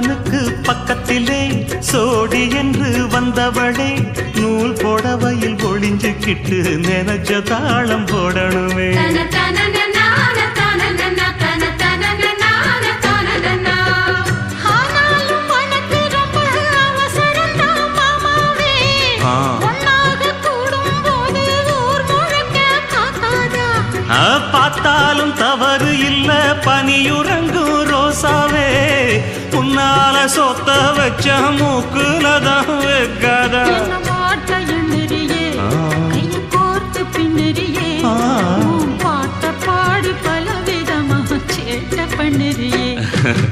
தோழனுக்கு பக்கத்திலே சோடி என்று வந்தவளே நூல் புடவையில் ஒளிஞ்சுக்கிட்டு நினைச்ச தாளம் போடணுமே. பார்த்தாலும் தவறு இல்ல பனியுறங்கும் ரோசாவே. உன்னால சொத்த வச்ச மூக்குல தான் வைக்காதா பாட்ட பாடி பலவிதமா சேட்டை பண்ணுறியே?